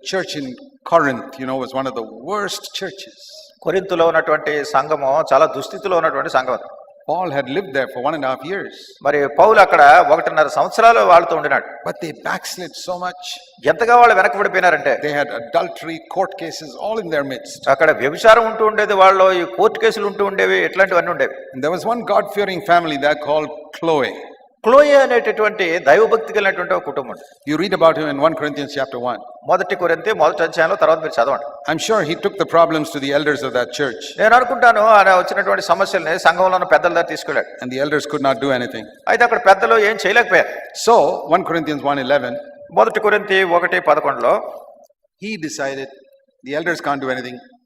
The church in Corinth, you know, was one of the worst churches. కొరింతులో ఉన్నటువంటి సంఘము చాలా దుస్థితిలో ఉన్నటువంటి సంఘం అది. Paul had lived there for one and a half years, మరి పౌలు అక్కడ ఒకటిన్నర సంవత్సరాలు వాళ్ళతో ఉండినాడు but they backslid so much. ఎంతగా వాళ్ళు వెనకబడిపోయినారంటే They had adultery, court cases all in their midst. అక్కడ వ్యభిచారం ఉంటూ ఉండేది వాళ్ళు ఈ కోర్టు కేసులు ఉంటూ ఉండేవి ఇట్లాంటివన్నీ ఉండేవి And there was one God fearing family there called Chloe. Chloe అనేటటువంటి దైవభక్తి కలిగినటువంటి ఒక కుటుంబం you read about him in 1 Corinthians chapter 1 మొదటి కొరింథీ మొదటి అధ్యాయంలో తర్వాత మీరు చదవండి. I am sure took the problems to the elders of that church నేను అనుకుంటాను ఆ వచ్చినటువంటి సమస్యల్ని ఉన్న పెద్దల దగ్గర తీసుకెళ్ళాడు. And the elders could not do anything అయితే అక్కడ పెద్దలు ఏం చేయలేకపోయారు. సో వన్ 1 వన్ 1:11 మొదటి కొరింథీ ఒకటి పదకొండులో he decided the elders can't do anything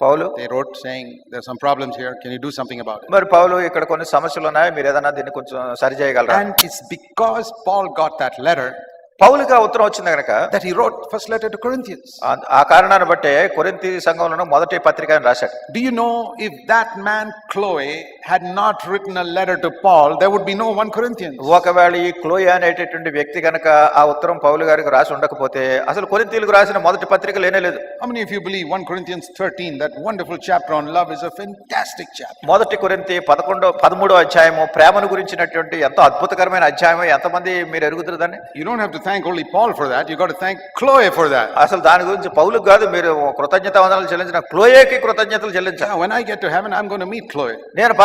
Paul they wrote saying, There's some problems here. Can you do something about it? మరి పౌలు ఇక్కడ కొన్ని సమస్యలు ఉన్నాయి మీరు ఏదైనా దీన్ని కొంచెం సరి చేయగలరా And it's because Paul got that letter పౌలుకి ఆ ఉత్తరం వచ్చింది కనుక that he wrote first letter to Corinthians. ఆ- ఆ కారణాన్ని బట్టే కొరింతి సంఘంలోనూ మొదటి పత్రిక అని రాశాడు Do you know if that man Chloe had not written a letter to Paul, there would be no 1 Corinthians. ఒకవేళ ఈ క్లోయ అనేటటువంటి వ్యక్తి కనుక ఆ ఉత్తరం పౌలు గారికి రాసి ఉండకపోతే అసలు కొరింతీలకు రాసిన మొదటి పత్రిక లేనే లేదు How many of you believe 1 Corinthians 13, that wonderful chapter on love, is a fantastic chapter? మొదటి కొరింతి పదకొండో పదమూడో అధ్యాయము ప్రేమను గురించినటువంటి ఎంతో అద్భుతకరమైన అధ్యాయం ఎంతమంది మీరు ఎరుగుతారు దాన్ని You don't have to thank only Paul for that, you got to thank Chloe for that. అసలు దాని గురించి పౌలుకు కాదు మీరు కృతజ్ఞత వందనాలు చెల్లించిన క్లోయేకి కృతజ్ఞతలు చెల్లించాలి Now, when I get to heaven, I'm going to meet Chloe. నేను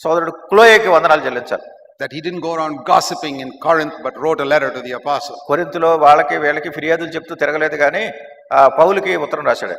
సోదరుడు క్లోయేకి వందనాలు చెల్లించాలి that he didn't go around gossiping in Corinth but wrote a letter to the apostle. కొరింతిలో వాళ్ళకి వీళ్ళకి ఫిర్యాదులు చెప్తూ తిరగలేదు కానీ పౌలుకి ఉత్తరం రాశాడు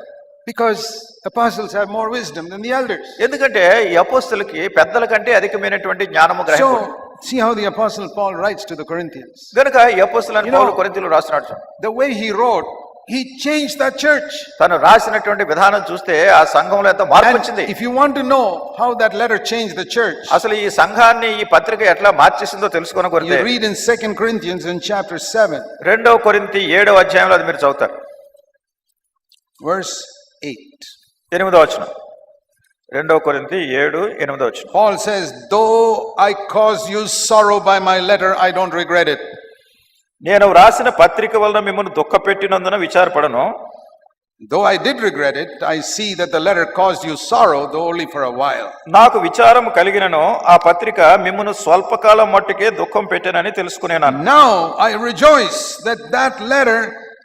Because apostles have more wisdom than the elders. ఎందుకంటే ఈ అపోస్తులకి పెద్దల కంటే అధికమైనటువంటి జ్ఞానము గ్రహింపు So, see how the apostle Paul writes to the Corinthians. గనుక ఈ అపోస్తులని You know- పౌలు కొరింతిలో రాస్తున్నాడు చూడండి. The way he wrote, he changed that church. తను రాసినటువంటి విధానం చూస్తే ఆ సంఘంలో ఎంత మార్పు వచ్చింది if you want to know how that letter changed the church, అసలు ఈ సంఘాన్ని ఈ పత్రిక ఎట్లా మార్చేసిందో తెలుసుకొని you కొరితే read in 2 Corinthians in chapter 7, రెండవ కొరింతి ఏడవ అధ్యాయంలో అది మీరు చదువుతారు verse 8. ఎనిమిదో వచ్చిన రెండవ కొరింతి ఏడు ఎనిమిదో వచ్చిన Paul says, Though I cause you sorrow by my letter, I don't regret it. నేను వ్రాసిన పత్రిక వలన మిమ్మల్ని దుఃఖపెట్టినందున విచారపడను Though I did regret it, I see that the letter caused you sorrow, though only for a while. నాకు విచారం కలిగినను ఆ పత్రిక మిమ్మల్ని స్వల్పకాలం మట్టుకే దుఃఖం పెట్టానని తెలుసుకునేనాను Now I rejoice that that letter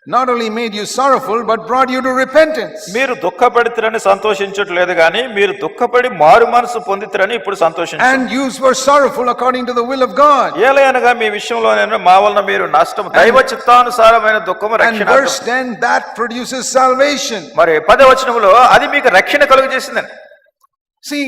not only made you sorrowful, but brought you to repentance. మీరు దుఃఖపడితేరని సంతోషించట్లేదు కానీ మీరు దుఃఖపడి మారు మనసు పొందితరని ఇప్పుడు సంతోషించు And you were sorrowful according to the will of God. ఏలయనగా మీ విషయంలో నేను మా వలన మీరు నష్టం దైవ చిత్తానుసారమైన దుఃఖము And రక్షణ verse 10, that produces salvation. మరి పదే వచనములో అది మీకు రక్షణ కలుగు చేసిందని See,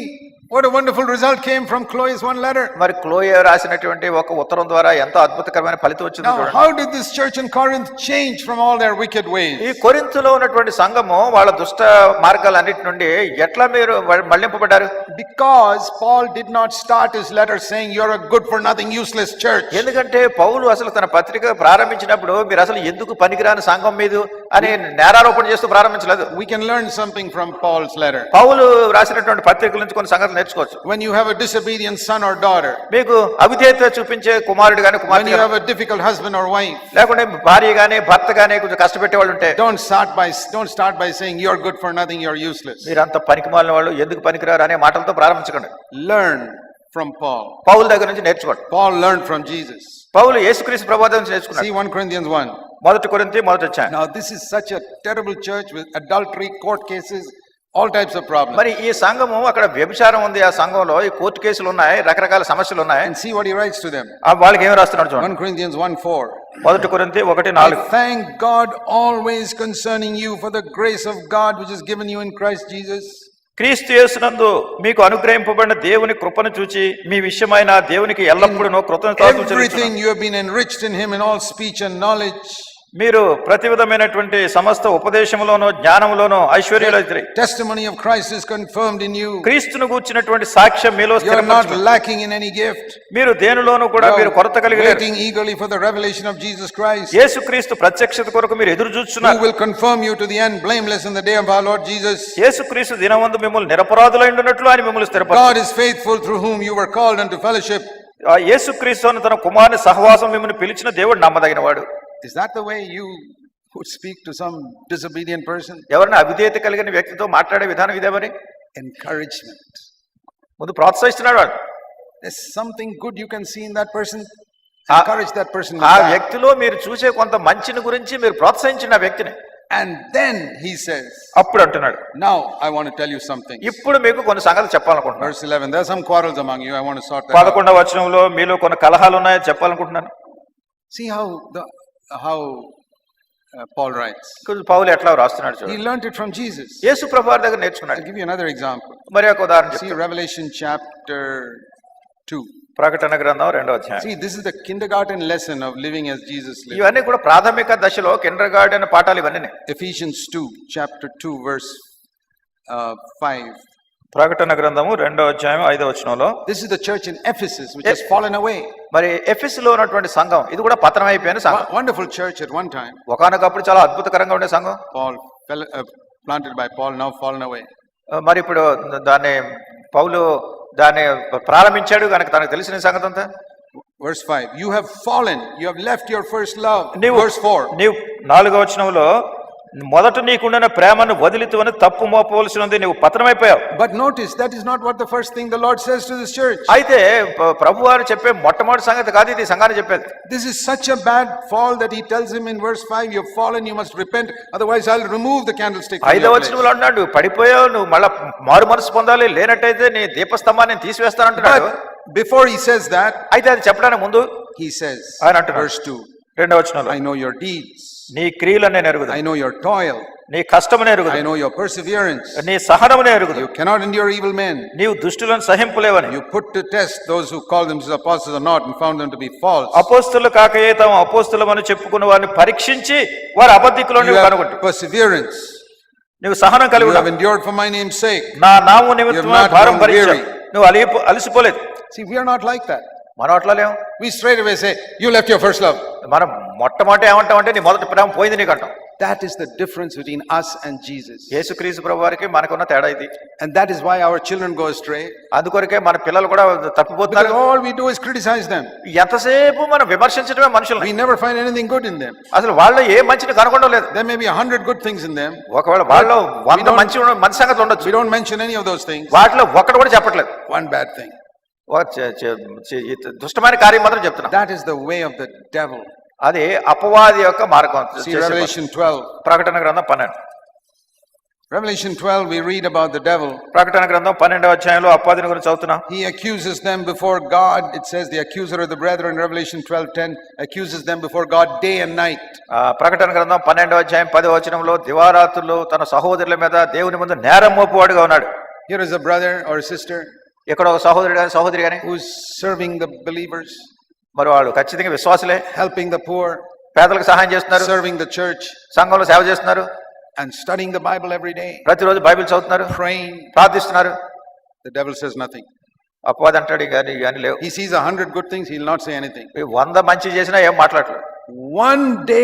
what a wonderful result came from Chloe's one letter. మరి క్లోయ రాసినటువంటి ఒక ఉత్తరం ద్వారా ఎంతో అద్భుతకరమైన ఫలితం వచ్చింది Now, చూడండి how did this church in Corinth change from all their wicked ఈ ways? కొరింథులో ఉన్నటువంటి సంఘము వాళ్ళ దుష్ట మార్గాలన్నిటి నుండి ఎట్లా మీరు మ- మళ్ళింపబడ్డారు Because Paul did not start his letter saying, You're a good for nothing, useless church. ఎందుకంటే పౌలు అసలు తన పత్రిక ప్రారంభించినప్పుడు మీరు అసలు ఎందుకు పనికిరాని సంఘం మీద అని నేరారోపణ చేస్తూ ప్రారంభించలేదు. We can learn something from Paul's letter పౌలు రాసినటువంటి పత్రికల నుంచి కొన్ని సంగతులు నేర్చుకోవచ్చు. When you have a disobedient son or daughter మీకు అవిధేయత చూపించే కుమారుడు గాని కుమార్తె గాని you have a difficult husband or wife లేకుంటే భార్య గాని భర్త గాని కొంచెం కష్టపెట్టే వాళ్ళు ఉంటే don't start by don't start by saying you are good for nothing you are useless మీరంత పనికిమాలిన వాళ్ళు ఎందుకు పనికిరారు అనే మాటలతో ప్రారంభించకండి. లెర్న్ ఫ్రమ్ పాల్ పౌల్ దగ్గర నుంచి నేర్చుకోండి. పాల్ లెర్న్ ఫ్రమ్ జీసస్ పౌలు యేసుక్రీస్తు ప్రభావం నుంచి నేర్చుకున్నాడు. సి 1 కొరింథియన్స్ 1 మొదటి కొరింత మొదటి అధ్యాయం. Now this is such a terrible church with adultery court cases all types of problem మరి ఈ సంఘము అక్కడ వ్యభిచారం ఉంది ఆ సంఘంలో. ఈ కోర్టు కేసులు ఉన్నాయి రకరకాల సమస్యలు ఉన్నాయి. And see what he writes to them ఆ వాళ్ళకి ఏమ రాస్తున్నారు చూడండి. 1 కొరింథియన్స్ 1 4 మొదటి కొరింత ఒకటి నాలుగు. Thank God always concerning you for the grace of God which is given you in Christ Jesus క్రీస్తు యేసునందు మీకు అనుగ్రహింపబడిన దేవుని కృపను చూచి మీ విషయమైన దేవునికి ఎల్లప్పుడూ కృతజ్ఞతలు చెల్లించుచున్నాను everything you have been enriched all speech and knowledge మీరు ప్రతి విధమైనటువంటి సమస్త ఉపదేశములోను జ్ఞానములోను ఐశ్వర్యులైతే testimony of Christ is confirmed in you క్రీస్తును గూర్చినటువంటి సాక్ష్యం మీలో స్థిరం నాట్ లాకింగ్ ఇన్ ఎనీ మీరు దేనిలోను కూడా మీరు కొరత కలిగి లేరు waiting for the revelation of Jesus Christ యేసుక్రీస్తు ప్రత్యక్షత కొరకు మీరు ఎదురు చూస్తున్నారు. Confirm you the end blameless in the day of our యేసుక్రీస్తు దినమందు మిమ్మల్ని నిరపరాధులై ఉండునట్లు మిమ్మల్ని స్థిరపరచు God is through whom you were called into fellowship యేసుక్రీస్తు తన కుమారుని సహవాసం మిమ్మల్ని పిలిచిన దేవుడు నమ్మదగిన వాడు Is that the way you would speak to some disobedient person? ఎవరైనా అవిధేయత కలిగిన వ్యక్తితో మాట్లాడే విధానం ఇదే మరి Encouragement. ముందు ప్రోత్సహిస్తున్నాడు వాడు There's something good you can see in that person. Ah. Encourage that person. ఆ. వ్యక్తిలో మీరు చూసే కొంత మంచిని గురించి మీరు ప్రోత్సహించిన వ్యక్తిని And then he says, అప్పుడు అంటున్నాడు Now I want to tell you something. ఇప్పుడు మీకు కొన్ని సంగతులు చెప్పాలనుకుంటున్నాను Verse 11. There are some quarrels among you. I want to sort that out. పదకొండవ వచనంలో మీలో కొన్ని కలహాలు ఉన్నాయో చెప్పాలనుకుంటున్నాను See how the how uh, Paul writes. కొంచెం పౌలు ఎట్లా రాస్తున్నాడు He చూడండి learned it from Jesus. యేసు ప్రభు వారి దగ్గర I'll నేర్చుకున్నాడు give you another example. మరి ఒక ఉదాహరణ See చెప్తాను. Revelation chapter 2. ప్రకటన గ్రంథం రెండో అధ్యాయం See, this is the kindergarten lesson of living as Jesus lived. ఇవన్నీ కూడా ప్రాథమిక దశలో కిండర్ గార్డెన్ పాఠాలు ఇవన్నీ Ephesians 2, chapter 2, verse uh, 5. ప్రకటన గ్రంథము రెండో అధ్యాయం ఐదో వచనంలో. This is the church in Ephesus which has fallen away మరి ఎఫెసస్లో ఉన్నటువంటి సంఘం ఇది కూడా పతనం అయిపోయిన సంఘం. Wonderful church at one time ఒకానొకప్పుడు చాలా అద్భుతకరంగా ఉండే సంఘం. Paul planted by Paul now fallen away మరి ఇప్పుడు దాన్ని పౌలు దాన్ని ప్రారంభించాడు కనుక తనకు తెలిసిన సంఘం అంతా? Verse 5 you have fallen you have left your first love verse 4 నీవు నాలుగో వచనంలో మొదట నీకుండిన ప్రేమను వదిలితోనే తప్పు మోపవలసి ఉంది నీవు పతనం but notice that is not what the first thing the Lord says to this church అయితే ప్రభు వారు చెప్పే మొట్టమొదటి సంగతి కాదు ఇది సంఘాన్ని చెప్పేది. This is such a bad fall that he tells him in verse 5 you fall and you must repent otherwise I will remove the candlestick ఐదవ వచనంలో అన్నాడు పడిపోయావు నువ్వు మళ్ళా మారు మనసు పొందాలి లేనట్టయితే నీ దీపస్తంభాన్ని తీసివేస్తాను అంటున్నాడు బిఫోర్ హి సేస్ దట్ అయితే అది చెప్పడానికి ముందు హి సేస్ ఆయన అంటాడు వర్స్ 2 రెండవ వచనంలో ఐ నో యువర్ డీడ్స్ నీ క్రియలనే ఎరుగుదు ఐ నో యువర్ టాయిల్ నీ కష్టం ఎరుగుదు ఐ నో యువర్ పర్సివియరెన్స్ నీ సహనమనే ఎరుగుదు you cannot endure evil men నీవు దుష్టులను సహింపలేవని. You put to test those who call themselves apostles are not and found them to be false అపోస్తలు కాకయే తమ అపోస్తలమని చెప్పుకున్న వారిని పరీక్షించి వారి అబద్ధికులను కనుగొట్టు పర్సివియరెన్స్ నీవు సహనం కలిగి ఉండు. Endured for my name sake నా నామ నిమిత్తం భారం భరించు. నువ్వు అలి అలసిపోలేదు. See we are not like that మనం we straight away say you left your first love మనం మొట్టమొదటి ఏమంటాం అంటే నీ మొదటి ప్రేమ పోయింది నీకు అంటాం That is the difference between us and Jesus. యేసుక్రీస్తు ప్రభు వారికి మనకున్న తేడా ఇది And that is why our children go astray. అందుకొరకే మన పిల్లలు కూడా Because తప్పిపోతున్నారు all we do is criticize them. ఎంతసేపు మనం విమర్శించడమే మనుషులు We never find anything good in them. అసలు వాళ్ళు ఏ మంచిని కనుగొనడం లేదు There may be a hundred good things in them. ఒకవేళ వాళ్ళు వంద don't- మంచి ఉన్న- మంచి సంగతి ఉండొచ్చు We don't mention any of those things. వాటిలో ఒక్కటి కూడా చెప్పట్లేదు One bad thing. దుష్టమైన కార్యం మాత్రం చెప్తున్నా That is the way of the devil. అది అపవాది యొక్క మార్గం See చేసే పని. Revelation 12. ప్రకటన గ్రంథం పన్నెండు Revelation 12, we read about the devil. ప్రకటన గ్రంథం పన్నెండవ అధ్యాయంలో అపవాదిని గురించి చదువుతున్నా He accuses them before God. It says the accuser of the brethren, Revelation 12 10, accuses them before God day and night. ప్రకటన గ్రంథం పన్నెండవ అధ్యాయం పది వచనంలో దివారాత్రులు తన సహోదరుల మీద దేవుని ముందు నేరం మోపువాడుగా ఉన్నాడు Here is a brother or a sister ఇక్కడ ఒక సహోదరుడు సహోదరి కానీ who's serving the believers, మరి వాళ్ళు ఖచ్చితంగా విశ్వాసులే. హెల్పింగ్ ద పూర్ పేదలకు సహాయం చేస్తున్నారు. సర్వింగ్ ద చర్చ్ సంఘంలో సేవ చేస్తున్నారు. And studying the Bible every day ప్రతిరోజు బైబిల్ చదువుతున్నారు. ప్రేయింగ్ ప్రార్థిస్తున్నారు. ద డెవిల్ సేస్ నథింగ్ అపవాద అంటాడు గాని గాని లేవు. He sees 100 good things he will not say anything వంద మంచి చేసినా ఏం మాట్లాడలేదు one day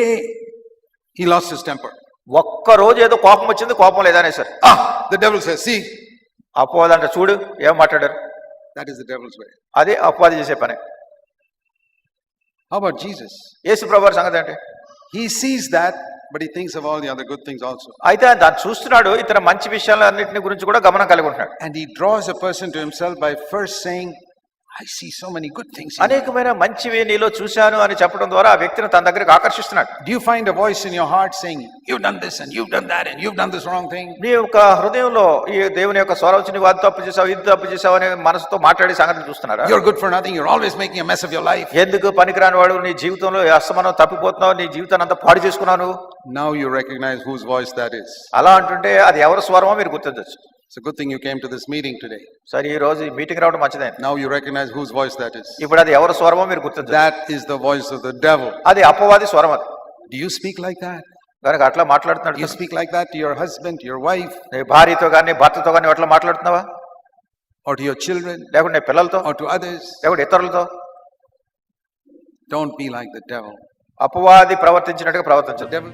he loses his temper ఒక్క రోజు ఏదో కోపం వచ్చింది కోపం లేదనే sir the devil says see అపవాద అంట చూడు ఏం మాట్లాడారు? That is the devil's way అదే అపవాద చేసే పని. How about Jesus? యేసు ప్రభు సంగతి అంటే He sees that, but he thinks of all the other good things also. అయితే దాన్ని చూస్తున్నాడు ఇతర మంచి విషయాలన్నింటిని గురించి కూడా గమనం కలిగి ఉంటున్నాడు And he draws a person to himself by first saying, I see so many good things అనేకమైన మంచివే నీలో చూశాను అని చెప్పడం ద్వారా ఆ వ్యక్తిని తన దగ్గరికి ఆకర్షిస్తున్నాడు. Do you find a voice in your heart saying you done this and you done that and you done this wrong thing నీ ఒక హృదయంలో ఈ దేవుని యొక్క స్వరం వచ్చి నీవు తప్పు చేసావు ఇది తప్పు చేసావు అనే మనసుతో మాట్లాడే సంగతి చూస్తున్నారు? You are good for nothing you are always making a mess of your life ఎందుకు పనికి రాని వాడు నీ జీవితంలో అసమానం తప్పిపోతున్నావు నీ జీవితాన్ని అంతా పాడు చేసుకున్నాను? Now you recognise whose voice that is అలా అంటుంటే అది ఎవరి స్వరమో మీరు గుర్తించవచ్చు It's a good thing you came to this meeting today. సరే ఈ రోజు ఈ మీటింగ్ రావడం మంచిదే Now you recognize whose voice that is. ఇప్పుడు అది ఎవరి స్వరమో మీరు గుర్తించవచ్చు That is the voice of the devil. అది అపవాది స్వరం అది Do you speak like that? కనుక అట్లా మాట్లాడుతున్నాడు You speak like that to your husband, to your wife, నీ భార్యతో కానీ భర్తతో కానీ అట్లా మాట్లాడుతున్నావా or to your children, లేకుంటే నీ పిల్లలతో or to others? లేకుంటే ఇతరులతో Don't be like the devil. అపవాది ప్రవర్తించినట్టుగా ప్రవర్తించదు The devil.